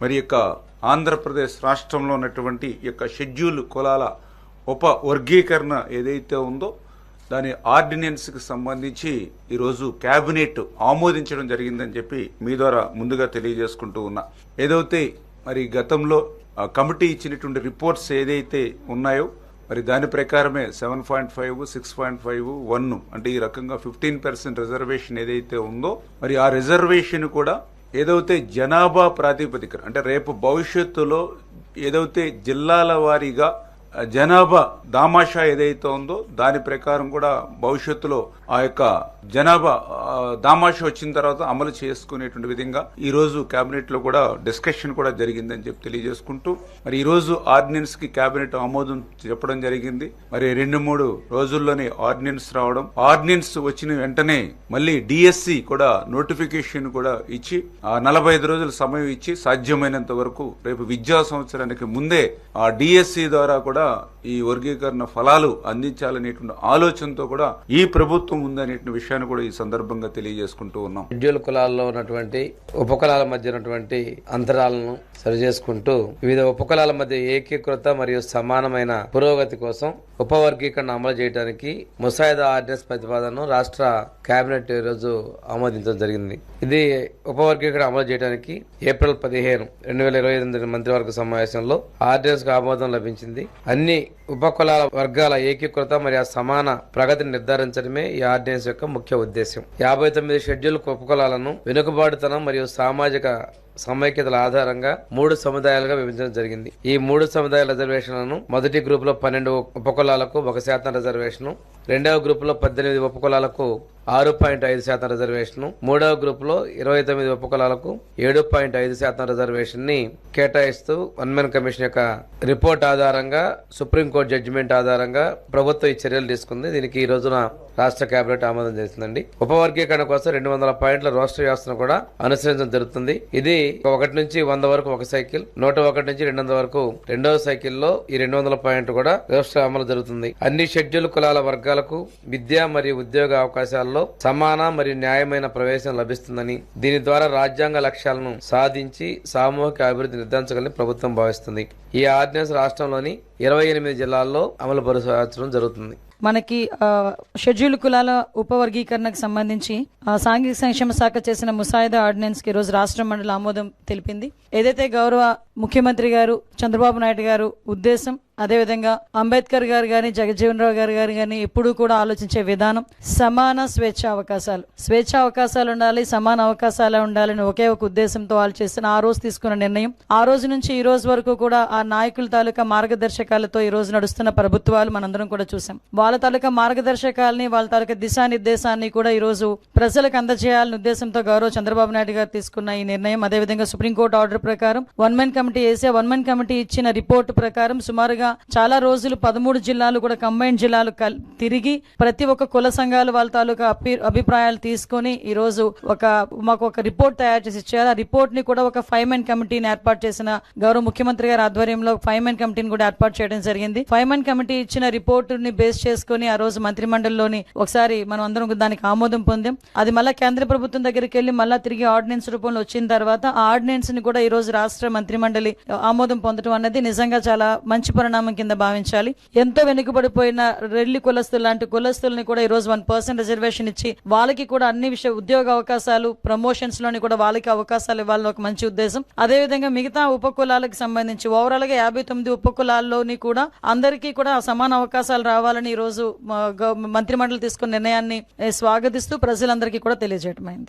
మరి యొక్క ఆంధ్రప్రదేశ్ రాష్ట్రంలో ఉన్నటువంటి యొక్క షెడ్యూల్ కులాల ఉప వర్గీకరణ ఏదైతే ఉందో దాని ఆర్డినెన్స్కి సంబంధించి ఈరోజు క్యాబినెట్ ఆమోదించడం జరిగిందని చెప్పి మీ ద్వారా ముందుగా తెలియజేసుకుంటూ ఉన్నా. ఏదైతే మరి గతంలో ఆ కమిటీ ఇచ్చినటువంటి రిపోర్ట్స్ ఏదైతే ఉన్నాయో మరి దాని ప్రకారమే seven point five six point five one అంటే ఈ రకంగా ఫిఫ్టీన్ పర్సెంట్ రిజర్వేషన్ ఏదైతే ఉందో మరి ఆ రిజర్వేషన్ కూడా ఏదైతే జనాభా ప్రాతిపదికన అంటే రేపు భవిష్యత్తులో ఏదైతే జిల్లాల వారీగా జనాభా దామాషా ఏదైతే ఉందో దాని ప్రకారం కూడా భవిష్యత్తులో ఆ యొక్క జనాభా దామాషా వచ్చిన తర్వాత అమలు చేసుకునేటువంటి విధంగా ఈ రోజు కేబినెట్లో కూడా డిస్కషన్ కూడా జరిగిందని చెప్పి తెలియజేసుకుంటూ మరి ఈ రోజు ఆర్డినెన్స్కి కేబినెట్ ఆమోదం చెప్పడం జరిగింది. మరి రెండు మూడు రోజుల్లోనే ఆర్డినెన్స్ రావడం ఆర్డినెన్స్ వచ్చిన వెంటనే మళ్ళీ డిఎస్సి కూడా నోటిఫికేషన్ కూడా ఇచ్చి ఆ నలభై ఐదు రోజుల సమయం ఇచ్చి సాధ్యమైనంత వరకు రేపు విద్యా సంవత్సరానికి ముందే ఆ డిఎస్సి ద్వారా కూడా ら ఈ వర్గీకరణ ఫలాలు అందించాలనేటువంటి ఆలోచనతో కూడా ఈ ప్రభుత్వం ఉందనేటువంటి విషయాన్ని కూడా ఈ సందర్భంగా తెలియజేసుకుంటూ ఉన్నాం. షెడ్యూల్ కులాల్లో ఉన్నటువంటి ఉపకులాల మధ్య ఉన్నటువంటి అంతరాలను సరిచేసుకుంటూ వివిధ ఉపకులాల మధ్య ఏకీకృత మరియు సమానమైన పురోగతి కోసం ఉపవర్గీకరణ అమలు చేయడానికి ముసాయిదా ఆర్డినెన్స్ ప్రతిపాదనను రాష్ట్ర కేబినెట్ ఈరోజు రోజు ఆమోదించడం జరిగింది. ఇది ఉపవర్గీకరణ అమలు చేయడానికి ఏప్రిల్ పదిహేను రెండు వేల ఇరవై ఎనిమిది మంత్రివర్గ సమావేశంలో ఆర్డినెన్స్ ఆమోదం లభించింది. అన్ని ఉపకులాల వర్గాల ఏకీకృత మరియు సమాన ప్రగతిని నిర్ధారించడమే ఈ ఆర్డినెన్స్ యొక్క ముఖ్య ఉద్దేశం యాభై తొమ్మిది షెడ్యూల్ ఉపకులాలను వెనుకబాటుతనం మరియు సామాజిక సమైక్యతల ఆధారంగా మూడు సముదాయాలుగా విభజించడం జరిగింది. ఈ మూడు సముదాయాల రిజర్వేషన్లను మొదటి గ్రూప్లో పన్నెండు ఉపకులాలకు ఒక శాతం రిజర్వేషన్ రెండవ గ్రూప్లో పద్దెనిమిది ఉపకులాలకు ఆరు పాయింట్ ఐదు శాతం రిజర్వేషన్ మూడవ గ్రూప్లో ఇరవై తొమ్మిది ఉపకులాలకు ఏడు పాయింట్ ఐదు శాతం రిజర్వేషన్ని కేటాయిస్తూ వన్ మెన్ కమిషన్ యొక్క రిపోర్ట్ ఆధారంగా సుప్రీంకోర్టు జడ్జిమెంట్ ఆధారంగా ప్రభుత్వం ఈ చర్యలు తీసుకుంది. దీనికి ఈ రోజున రాష్ట్ర కేబినెట్ ఆమోదం చేసిందండి. ఉపవర్గీకరణ కోసం రెండు వందల పాయింట్ల రోస్టర్ వ్యవస్థను కూడా అనుసరించడం జరుగుతుంది. ఇది ఒకటి నుంచి వంద వరకు ఒక సైకిల్ నూట ఒకటి నుంచి రెండు వందల వరకు రెండవ సైకిల్లో ఈ రెండు వందల పాయింట్ కూడా వ్యవస్థ అమలు జరుగుతుంది. అన్ని షెడ్యూల్ కులాల వర్గాలకు విద్య మరియు ఉద్యోగ అవకాశాల్లో సమాన మరియు న్యాయమైన ప్రవేశం లభిస్తుందని దీని ద్వారా రాజ్యాంగ లక్ష్యాలను సాధించి సామూహిక అభివృద్ధి నిర్ధారించగలని ప్రభుత్వం భావిస్తుంది. ఈ ఆర్డినెన్స్ రాష్ట్రంలోని ఇరవై ఎనిమిది జిల్లాల్లో అమలు పరచడం జరుగుతుంది. మనకి షెడ్యూల్ కులాల ఉపవర్గీకరణకు సంబంధించి సాంఘిక సంక్షేమ శాఖ చేసిన ముసాయిదా ఆర్డినెన్స్కి రోజు రాష్ట్ర మండలి ఆమోదం తెలిపింది. ఏదైతే గౌరవ ముఖ్యమంత్రి గారు చంద్రబాబు నాయుడు గారు ఉద్దేశం అదేవిధంగా అంబేద్కర్ గారు గాని జగజ్జీవన్ రావు గారు గారు కానీ ఎప్పుడూ కూడా ఆలోచించే విధానం సమాన స్వేచ్ఛ అవకాశాలు. స్వేచ్ఛ అవకాశాలు ఉండాలి సమాన అవకాశాలు ఉండాలని ఒకే ఒక ఉద్దేశంతో వాళ్ళు చేసిన ఆ రోజు తీసుకున్న నిర్ణయం. ఆ రోజు నుంచి ఈ రోజు వరకు కూడా ఆ నాయకుల తాలూకా మార్గదర్శకాలతో ఈ రోజు నడుస్తున్న ప్రభుత్వాలు మనందరం కూడా చూసాం వాళ్ళ తాలూకా మార్గదర్శకాలని వాళ్ళ తాలూకా దిశానిర్దేశాన్ని కూడా ఈ రోజు ప్రజలకు అందజేయాలనే ఉద్దేశంతో గౌరవ చంద్రబాబు నాయుడు గారు తీసుకున్న ఈ నిర్ణయం. అదేవిధంగా సుప్రీంకోర్టు ఆర్డర్ ప్రకారం వన్ మెన్ కమిటీ వేసే వన్ మెన్ కమిటీ ఇచ్చిన రిపోర్టు ప్రకారం సుమారుగా చాలా రోజులు పదమూడు జిల్లాలు కూడా కంబైన్ జిల్లాలు తిరిగి ప్రతి ఒక్క కుల సంఘాలు వాళ్ళ తాలూకా అభిప్రాయాలు తీసుకొని ఈ రోజు ఒక మాకు ఒక రిపోర్ట్ తయారు చేసి ఇచ్చారు. ఆ రిపోర్ట్ని కూడా ఒక ఫైవ్ మెన్ కమిటీని ఏర్పాటు చేసిన గౌరవ ముఖ్యమంత్రి గారి ఆధ్వర్యంలో ఫైవ్ మెన్ కమిటీని కూడా ఏర్పాటు చేయడం జరిగింది. ఫైవ్ మెన్ కమిటీ ఇచ్చిన రిపోర్ట్ని బేస్ చేసుకొని ఆ రోజు మంత్రిమండలిలోని ఒకసారి మనం అందరం దానికి ఆమోదం పొందాం. అది మళ్ళా కేంద్ర ప్రభుత్వం దగ్గరికి వెళ్ళి మళ్ళా తిరిగి ఆర్డినెన్స్ రూపంలో వచ్చిన తర్వాత ఆ ఆర్డినెన్స్ని కూడా ఈ రోజు రాష్ట్ర మంత్రిమండలి మండలి ఆమోదం పొందడం అన్నది నిజంగా చాలా మంచి పరిణామం కింద భావించాలి. ఎంతో వెనుకబడిపోయిన రెల్లి కులస్తులు లాంటి కులస్తుల్ని కూడా ఈ రోజు వన్ పర్సెంట్ రిజర్వేషన్ ఇచ్చి వాళ్ళకి కూడా అన్ని విషయ ఉద్యోగ అవకాశాలు ప్రమోషన్స్లోని కూడా వాళ్ళకి అవకాశాలు ఇవ్వాలని ఒక మంచి ఉద్దేశం. అదే విధంగా మిగతా ఉపకులాలకు సంబంధించి ఓవరాల్గా యాభై తొమ్మిది ఉపకులాల్లోని కూడా అందరికీ కూడా సమాన అవకాశాలు రావాలని ఈ రోజు మంత్రిమండలి తీసుకున్న నిర్ణయాన్ని స్వాగతిస్తూ ప్రజలందరికీ కూడా తెలియజేయటమైంది.